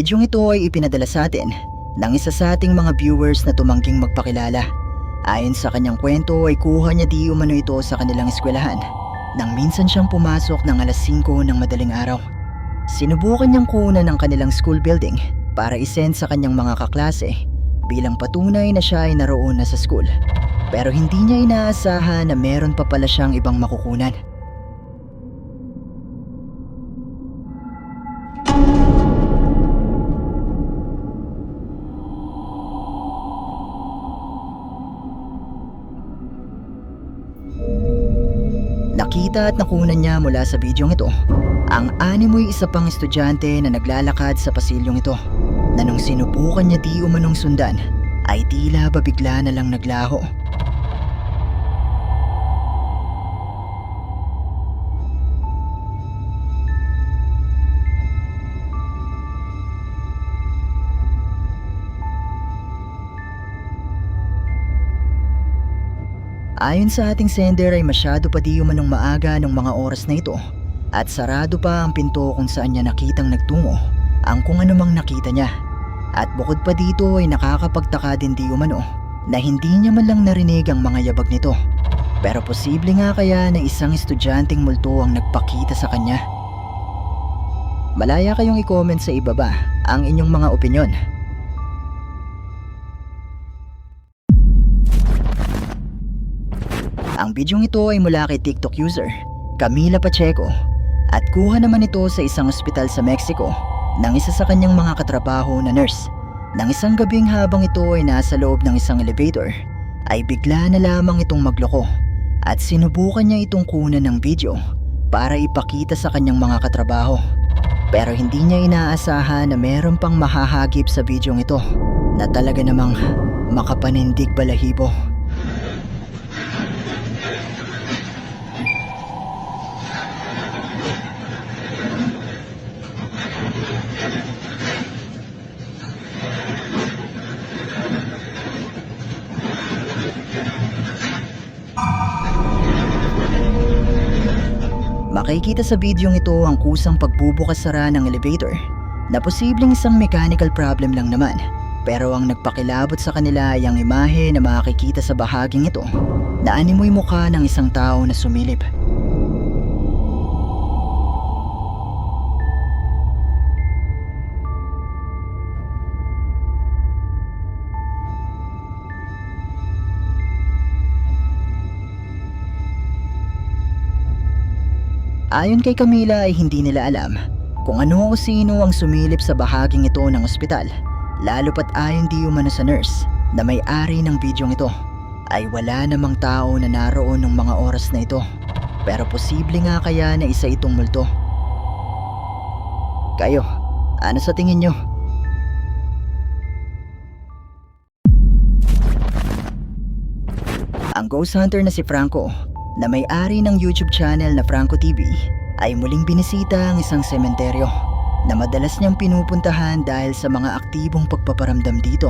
Bidyong ito ay ipinadala sa atin ng isa sa ating mga viewers na tumangging magpakilala. Ayon sa kanyang kwento ay kuha niya di umano ito sa kanilang eskwelahan nang minsan siyang pumasok ng alas 5 ng madaling araw. Sinubukan niyang kunan ng kanilang school building para isend sa kanyang mga kaklase bilang patunay na siya ay naroon na sa school. Pero hindi niya inaasahan na meron pa pala siyang ibang makukunan. Nakita at nakunan niya mula sa bidyong ito ang animoy isa pang estudyante na naglalakad sa pasilyong ito na nung sinubukan niya di umanong sundan ay tila ba bigla na lang naglaho. Ayon sa ating sender ay masyado pa di umanong maaga ng mga oras na ito at sarado pa ang pinto kung saan niya nakitang nagtungo ang kung anumang nakita niya. At bukod pa dito ay nakakapagtaka din di umano na hindi niya man lang narinig ang mga yabag nito. Pero posible nga kaya na isang estudyanteng multo ang nagpakita sa kanya. Malaya kayong i-comment sa ibaba ang inyong mga opinyon. Ang bidyong ito ay mula kay TikTok user Camila Pacheco at kuha naman ito sa isang ospital sa Mexico ng isa sa kanyang mga katrabaho na nurse. Nang isang gabing habang ito ay nasa loob ng isang elevator, ay bigla na lamang itong magloko at sinubukan niya itong kunan ng video para ipakita sa kanyang mga katrabaho. Pero hindi niya inaasahan na meron pang mahahagip sa bidyong ito na talaga namang makapanindig balahibo. Makikita sa bidyong ito ang kusang pagbubukas-sara ng elevator na posibleng isang mechanical problem lang naman. Pero ang nagpakilabot sa kanila ay ang imahe na makikita sa bahaging ito na animoy mukha ng isang tao na sumilip. Ayon kay Camila ay hindi nila alam kung ano o sino ang sumilip sa bahaging ito ng ospital. Lalo pat ayon di umano sa nurse na may-ari ng bidyong ito ay wala namang tao na naroon ng mga oras na ito. Pero posible nga kaya na isa itong multo. Kayo, ano sa tingin nyo? Ang ghost hunter na si Franco na may-ari ng YouTube channel na Franco TV ay muling binisita ang isang sementeryo na madalas niyang pinupuntahan dahil sa mga aktibong pagpaparamdam dito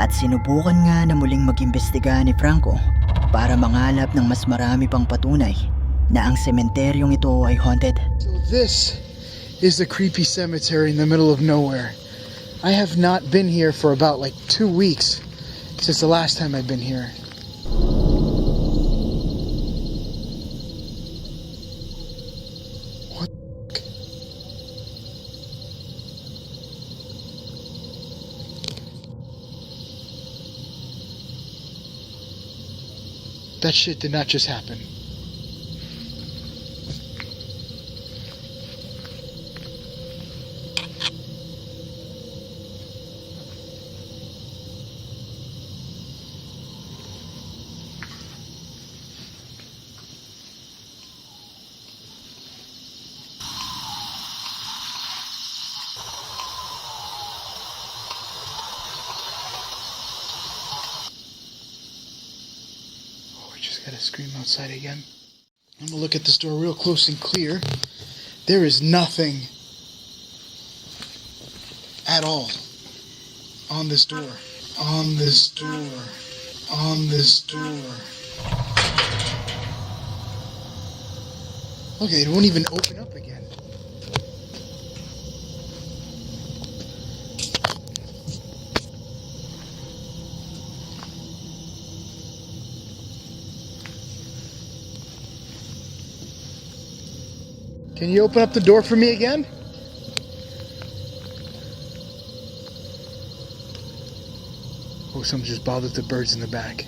at sinubukan nga na muling mag-imbestiga ni Franco para mangalap ng mas marami pang patunay na ang sementeryong ito ay haunted. So this is the creepy cemetery in the middle of nowhere. I have not been here for about like two weeks since the last time I've been here. That shit did not just happen. Oh, we just gotta scream outside again. I'm gonna look at this door real close and clear. There is nothing at all on this door. On this door. On this door. Okay, it won't even open up again. Can you open up the door for me again? Oh, someone just bothered the birds in the back.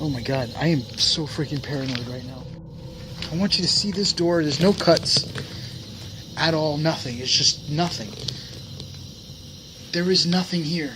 Oh my god, I am so freaking paranoid right now. I want you to see this door. There's no cuts at all, nothing. It's just nothing. There is nothing here.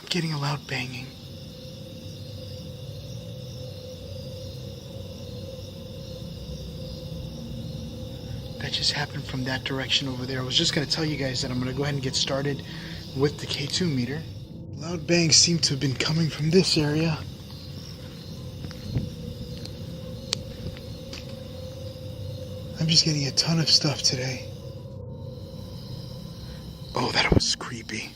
I'm getting a loud banging. That just happened from that direction over there. I was just going to tell you guys that I'm going to go ahead and get started with the K2 meter. Loud bangs seem to have been coming from this area. I'm just getting a ton of stuff today. Oh, that was creepy.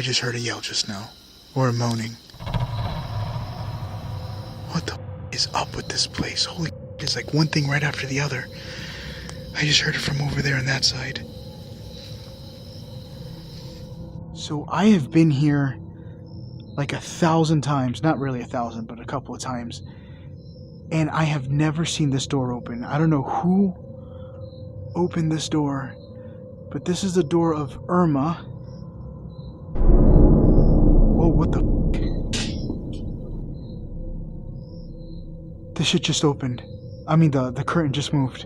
I just heard a yell just now. Or a moaning. What the is up with this place? Holy it's like one thing right after the other. I just heard it from over there on that side. So I have been here like a thousand times. Not really a thousand, but a couple of times. And I have never seen this door open. I don't know who opened this door, but this is the door of Irma. This shit just opened. I mean, the, the curtain just moved.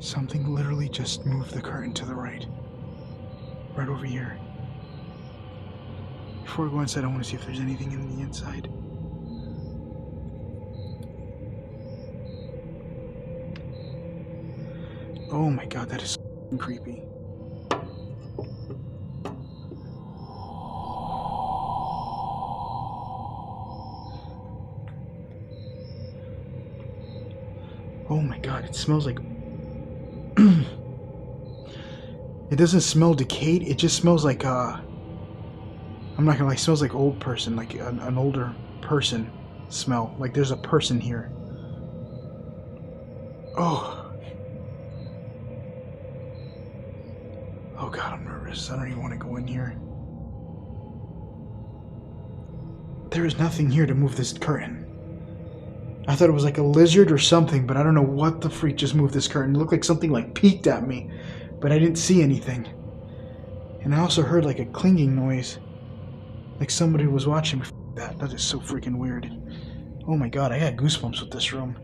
Something literally just moved the curtain to the right. Right over here. Before I go inside, I want to see if there's anything in the inside. Oh my god, that is creepy. Oh my god, it smells like. it doesn't smell decayed, it just smells like, uh. I'm not gonna lie, it smells like old person, like an, an older person smell. Like there's a person here. Oh. Oh god, I'm nervous. I don't even want to go in here. There is nothing here to move this curtain. I thought it was like a lizard or something, but I don't know what the freak just moved this curtain. It looked like something like peeked at me, but I didn't see anything. And I also heard like a clinging noise. Like somebody was watching me. That that is so freaking weird. Oh my god, I got goosebumps with this room.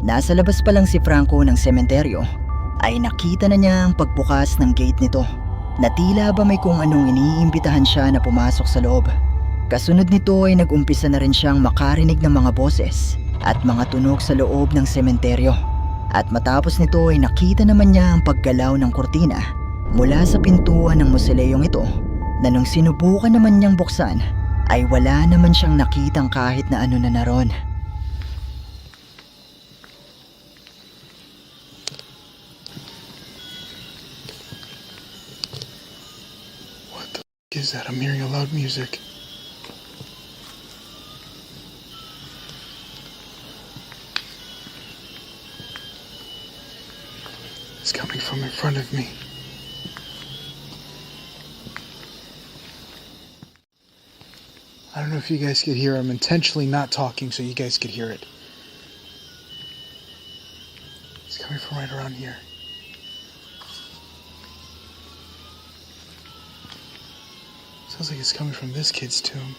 Nasa labas pa lang si Franco ng sementeryo ay nakita na niya ang pagbukas ng gate nito na tila ba may kung anong iniimbitahan siya na pumasok sa loob. Kasunod nito ay nag-umpisa na rin siyang makarinig ng mga boses at mga tunog sa loob ng sementeryo. At matapos nito ay nakita naman niya ang paggalaw ng kortina mula sa pintuan ng musileyong ito na nung sinubukan naman niyang buksan ay wala naman siyang nakitang kahit na ano na naroon. What the f- is that? I'm hearing a loud music. Coming from in front of me. I don't know if you guys could hear. I'm intentionally not talking so you guys could hear it. It's coming from right around here. Sounds like it's coming from this kid's tomb.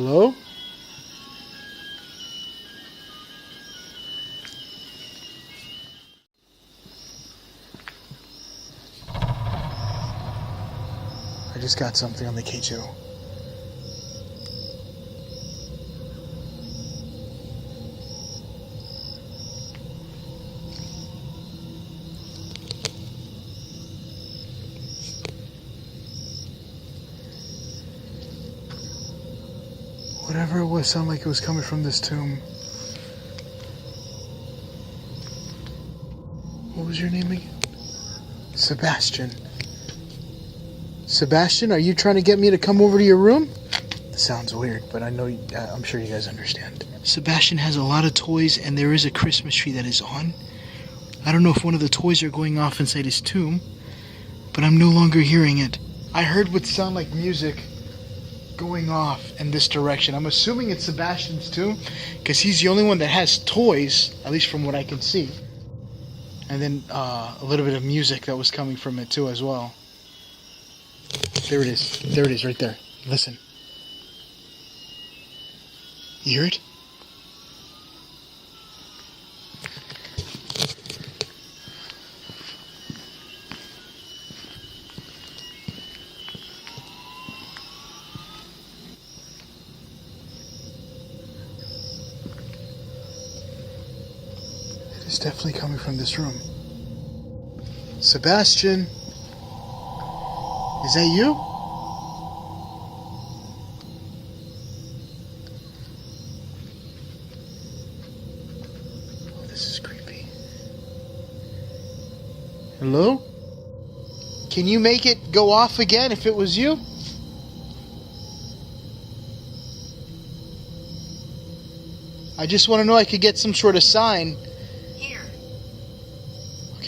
Hello? I just got something on the K2. It sounded like it was coming from this tomb. What was your name again? Sebastian. Sebastian, are you trying to get me to come over to your room? This sounds weird, but I know uh, I'm sure you guys understand. Sebastian has a lot of toys, and there is a Christmas tree that is on. I don't know if one of the toys are going off inside his tomb, but I'm no longer hearing it. I heard what sounded like music going off in this direction. I'm assuming it's Sebastian's too, because he's the only one that has toys, at least from what I can see. And then uh, a little bit of music that was coming from it too, as well. There it is. There it is, right there. Listen. You hear it? It is definitely coming from this room. Sebastian! Is that you? Oh, this is creepy. Hello? Can you make it go off again if it was you? I just want to know I could get some sort of sign.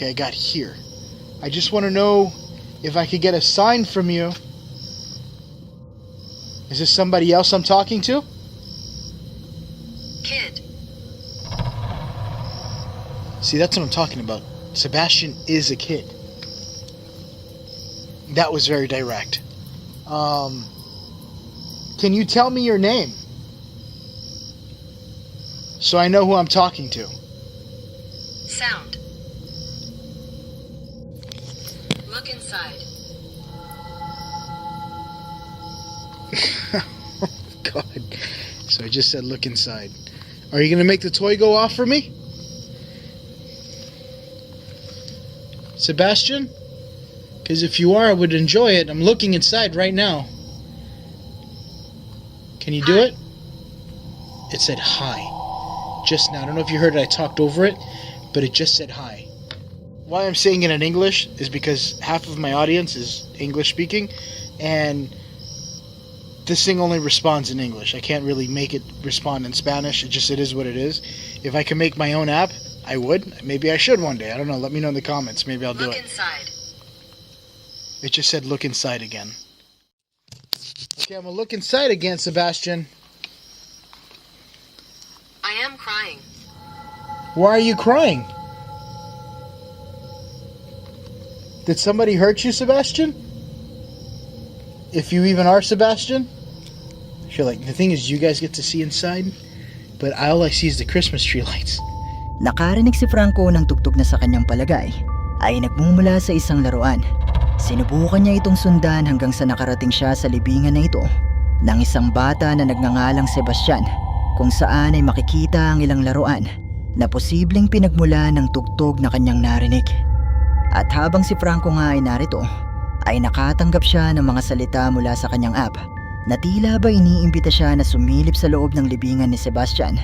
Okay, I got here. I just want to know if I could get a sign from you. Is this somebody else I'm talking to? Kid. See, that's what I'm talking about. Sebastian is a kid. That was very direct. Um, can you tell me your name? So I know who I'm talking to. Sound. Look inside. God. So I just said look inside. Are you going to make the toy go off for me? Sebastian? Because if you are, I would enjoy it. I'm looking inside right now. Can you do Hi. it? It said hi. Just now. I don't know if you heard it. I talked over it, but it just said hi. Why I'm saying it in English is because half of my audience is English speaking, and this thing only responds in English. I can't really make it respond in Spanish. It just it is what it is. If I can make my own app, I would. Maybe I should one day. I don't know. Let me know in the comments. Maybe I'll do Look it. inside. It just said look inside again. Okay, I'm gonna look inside again, Sebastian. I am crying. Why are you crying? Did somebody hurt you, Sebastian? If you even are Sebastian? Feel like the thing is you guys get to see inside, but all I see is the Christmas tree lights. Nakarinig si Franco ng tugtog na sa kanyang palagay ay nagmumula sa isang laruan. Sinubukan niya itong sundan hanggang sa nakarating siya sa libingan na ito ng isang bata na nagngangalang Sebastian kung saan ay makikita ang ilang laruan na posibleng pinagmula ng tugtog na kanyang narinig. At habang si Franco nga ay narito, ay nakatanggap siya ng mga salita mula sa kanyang app na tila ba iniimbita siya na sumilip sa loob ng libingan ni Sebastian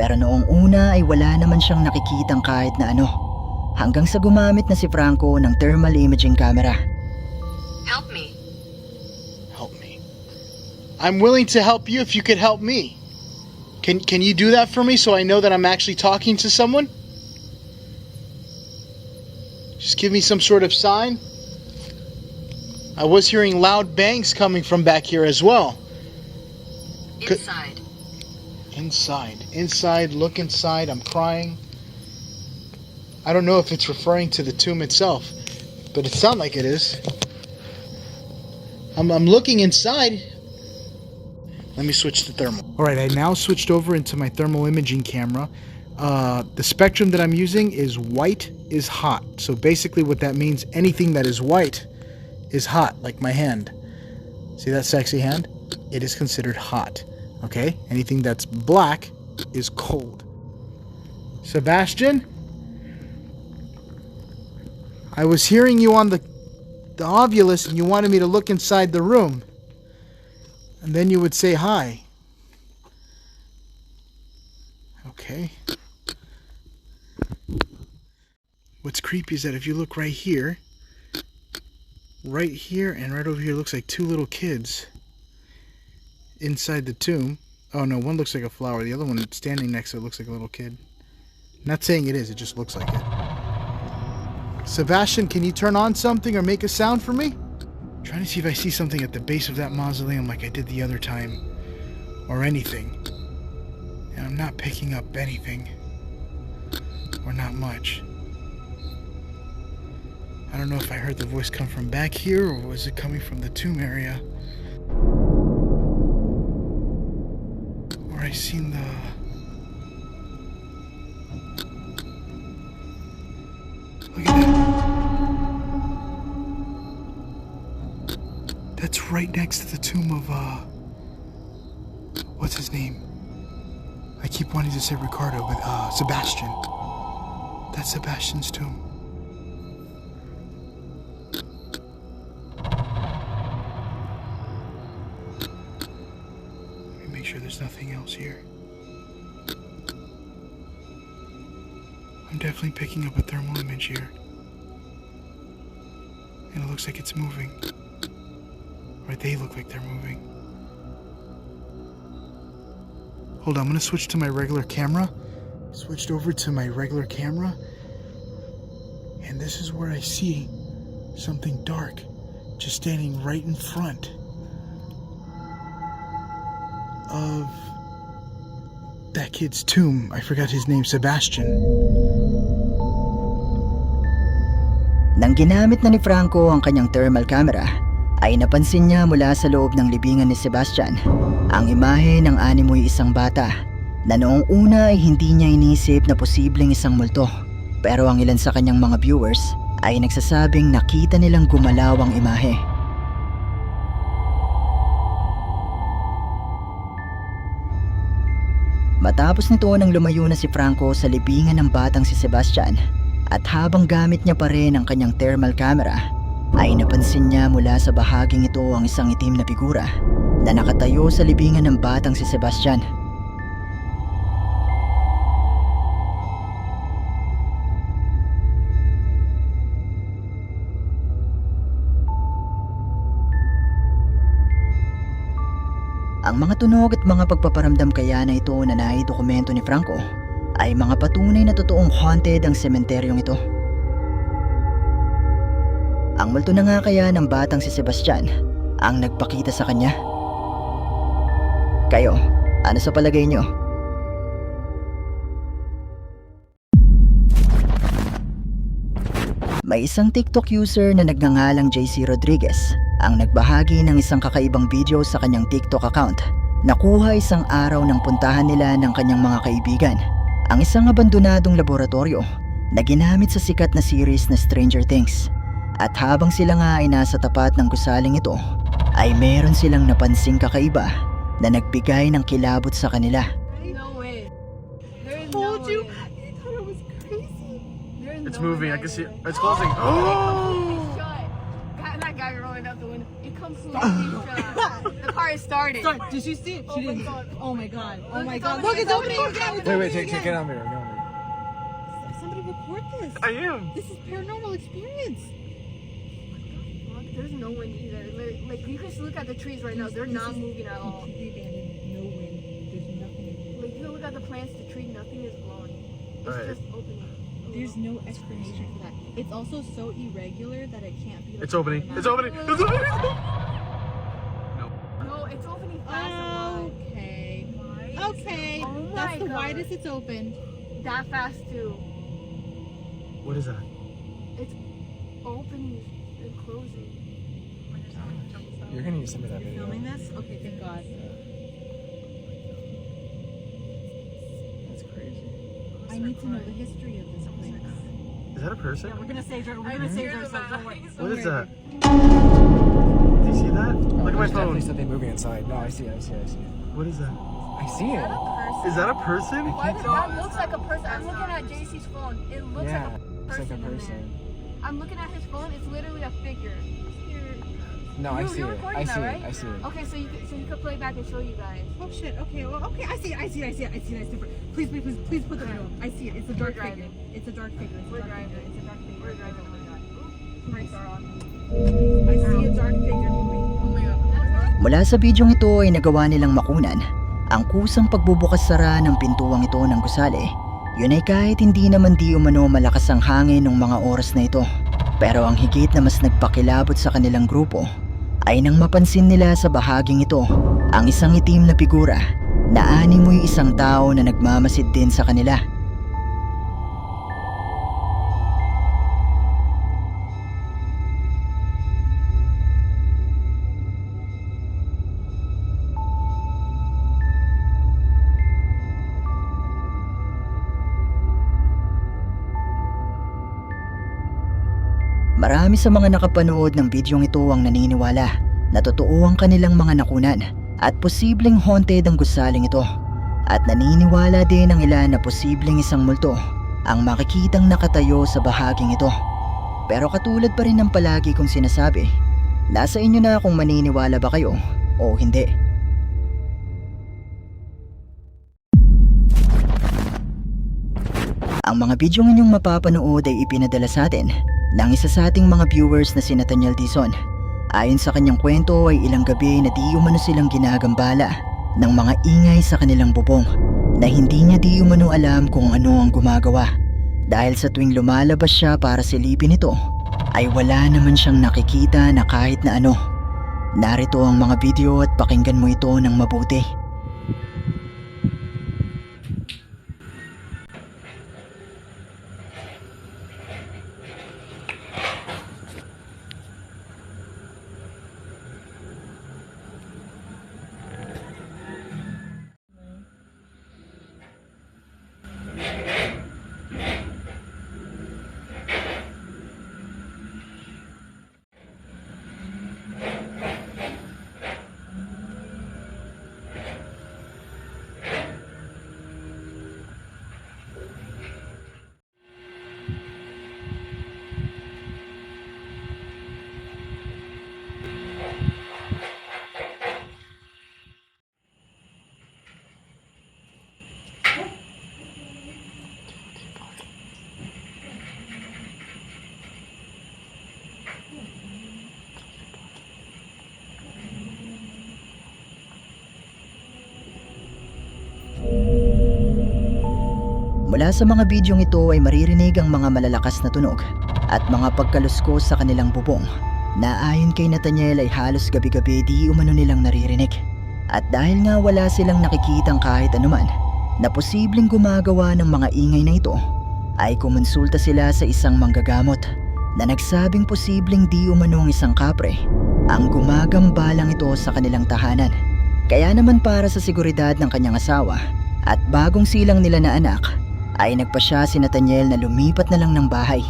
pero noong una ay wala naman siyang nakikitang kahit na ano. Hanggang sa gumamit na si Franco ng thermal imaging camera. Help me. Help me. I'm willing to help you if you could help me. Can can you do that for me so I know that I'm actually talking to someone? Just give me some sort of sign. I was hearing loud bangs coming from back here as well. Good. Inside. Inside. Inside. Look inside. I'm crying. I don't know if it's referring to the tomb itself, but it sounds like it is. I'm, I'm looking inside. Let me switch to thermal. All right, I now switched over into my thermal imaging camera. Uh, the spectrum that I'm using is white is hot. So basically, what that means, anything that is white is hot, like my hand. See that sexy hand? It is considered hot. Okay? Anything that's black is cold. Sebastian? I was hearing you on the the ovulus and you wanted me to look inside the room. And then you would say hi. Okay. What's creepy is that if you look right here, right here and right over here looks like two little kids inside the tomb. Oh no, one looks like a flower. The other one standing next to it looks like a little kid. Not saying it is, it just looks like it. Sebastian, can you turn on something or make a sound for me? trying to see if I see something at the base of that mausoleum like I did the other time. Or anything. And I'm not picking up anything. Or not much. I don't know if I heard the voice come from back here or was it coming from the tomb area. Or I seen the. Look at that. That's right next to the tomb of, uh. What's his name? I keep wanting to say Ricardo, but, uh, Sebastian. That's Sebastian's tomb. Else here. I'm definitely picking up a thermal image here. And it looks like it's moving. Or they look like they're moving. Hold on, I'm gonna switch to my regular camera. Switched over to my regular camera. And this is where I see something dark just standing right in front of that kid's tomb. I forgot his name, Sebastian. Nang ginamit na ni Franco ang kanyang thermal camera, ay napansin niya mula sa loob ng libingan ni Sebastian ang imahe ng animoy isang bata na noong una ay hindi niya inisip na posibleng isang multo. Pero ang ilan sa kanyang mga viewers ay nagsasabing nakita nilang gumalaw ang imahe. Matapos nito nang lumayo na si Franco sa libingan ng batang si Sebastian at habang gamit niya pa rin ang kanyang thermal camera ay napansin niya mula sa bahaging ito ang isang itim na figura na nakatayo sa libingan ng batang si Sebastian. Mga tunog at mga pagpaparamdam kaya na ito na naidokumento ni Franco ay mga patunay na totoong haunted ang sementeryong ito. Ang multo na nga kaya ng batang si Sebastian ang nagpakita sa kanya. Kayo, ano sa palagay nyo? May isang TikTok user na nagngangalang JC Rodriguez ang nagbahagi ng isang kakaibang video sa kanyang TikTok account. Nakuha isang araw ng puntahan nila ng kanyang mga kaibigan ang isang abandonadong laboratorio na ginamit sa sikat na series na Stranger Things. At habang sila nga ay nasa tapat ng gusaling ito, ay meron silang napansing kakaiba na nagbigay ng kilabot sa kanila. Moving. I can see. that It's closing. is- Oh! Shut. That, that guy rolling out the window. It comes slowly shut. The car is started. Sorry, did you see it? Oh She my didn't. God. Oh my god. Oh Look, my it's god. opening, Look, it's it's opening opening again. again. Wait, wait, take, take it on video. Get on. Somebody report this. I am. This is paranormal experience. Fuck, There's no wind either. Like, like you can just look at the trees right now. They're not moving at all. Completely abandoned. No wind. There's nothing. Like you can look at the plants, the tree, nothing is blowing. It's Alright. just opening. There's no explanation for that. It's also so irregular that it can't be. Like, It's opening. It's opening. It's opening. No, it's opening fast. Oh, Okay. Why? Okay. Oh That's the God. widest it's opened. That fast too. What is that? It's opening and closing. You're gonna need to send me that You're video. filming this? Okay, thank God. Need to know the history of this place. Is that a person? We're gonna save. We're gonna save ourselves. Don't worry. What is that? Do you see that? Oh, look at my There's phone. definitely something moving inside. No, I see it, I see it, I see it. What is that? I see it. Is that a person? Why does that looks like a person? I'm looking at JC's phone. It looks yeah, like a person. it's like a person in person. I'm looking at his phone. It's literally a figure. No, I You- see you're it. I that, see right? it. I see it. Okay, so you could, so you could play back and show you guys. Oh shit. Okay. Well. Okay. I see it. I see it. I see it. I see it. I see it. Please, please, please, please put the up. I see it. It's a dark figure. It's a dark figure. It's a We're dark driving. figure. It's a dark figure. We're driving. Oh god. Brakes are on. I see a dark figure moving. Oh my god. Mula sa bidyong ito ay nagawa nilang makunan ang kusang pagbubukas-sara ng pintuang ito ng gusali. Yun ay kahit hindi naman di umano malakas ang hangin ng mga oras na ito. Pero ang higit na mas nagpakilabot sa kanilang grupo ay nang mapansin nila sa bahaging ito ang isang itim na figura na animoy isang tao na nagmamasid din sa kanila. Marami sa mga nakapanood ng bidyong ito ang naniniwala na totoo ang kanilang mga nakunan at posibleng haunted ang gusaling ito. At naniniwala din ang ilan na posibleng isang multo ang makikitang nakatayo sa bahaging ito. Pero katulad pa rin ng palagi kong sinasabi, nasa inyo na kung maniniwala ba kayo o hindi. Mga bidyong inyong mapapanood ay ipinadala sa atin ng isa sa ating mga viewers na si Nathaniel Dizon. Ayon sa kanyang kwento ay ilang gabi na di umano silang ginagambala ng mga ingay sa kanilang bubong na hindi niya di umano alam kung ano ang gumagawa. Dahil sa tuwing lumalabas siya para silipin ito, ay wala naman siyang nakikita na kahit na ano. Narito ang mga video at pakinggan mo ito ng mabuti. Mula sa mga bidyong ito ay maririnig ang mga malalakas na tunog at mga pagkaluskos sa kanilang bubong na ayon kay Nathaniel ay halos gabi-gabi di umano nilang naririnig. At dahil nga wala silang nakikitang kahit anuman na posibleng gumagawa ng mga ingay na ito, ay kumonsulta sila sa isang manggagamot na nagsabing posibleng di umano ang isang kapre ang gumagambalang ito sa kanilang tahanan. Kaya naman para sa seguridad ng kanyang asawa at bagong silang nila na anak ay nagpa siya si Nathaniel na lumipat na lang ng bahay.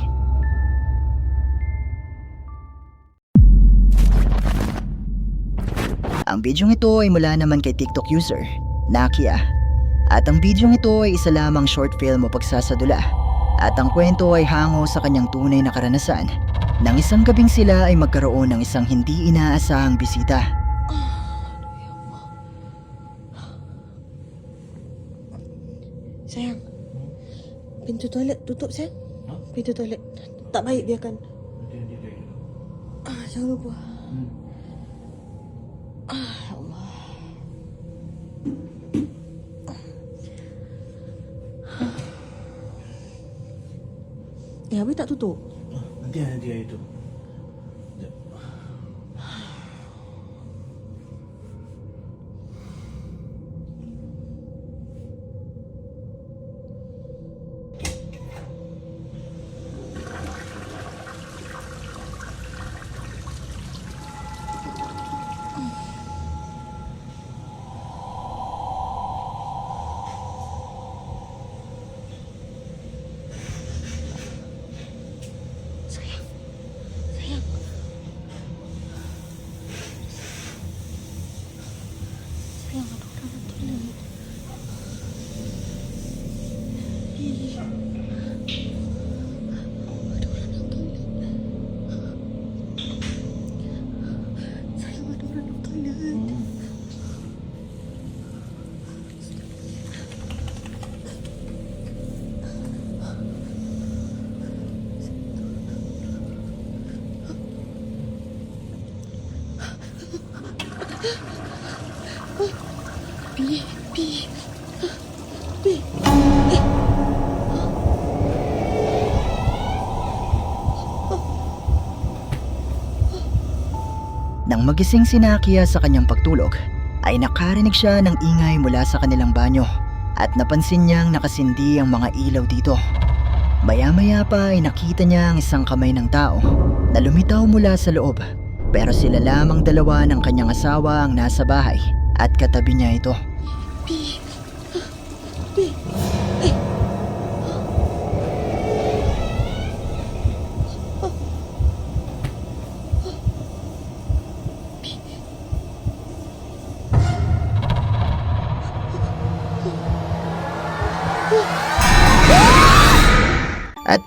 Ang bidyong ito ay mula naman kay TikTok user, Nakia. At ang bidyong ito ay isa lamang short film o pagsasadula. At ang kwento ay hango sa kanyang tunay na karanasan nang isang gabing sila ay magkaroon ng isang hindi inaasahang bisita. Pintu toilet tutup sayang. Pintu toilet. Tak baik biarkan. Ah, jangan lupa. Ah, ya Allah. habis tak tutup? Nanti ada dia itu. 这有个 magising si Nakia sa kanyang pagtulog, ay nakarinig siya ng ingay mula sa kanilang banyo at napansin niyang nakasindi ang mga ilaw dito. Maya-maya pa ay nakita niya ang isang kamay ng tao na lumitaw mula sa loob pero sila lamang dalawa ng kanyang asawa ang nasa bahay at katabi niya ito.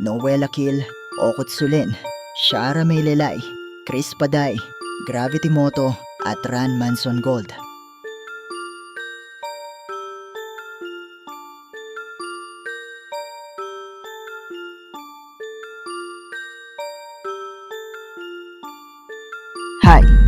Noel Akil, Okot Sulin, Shara Maylelay, Chris Paday, Gravity Moto, at Ran Manson Gold.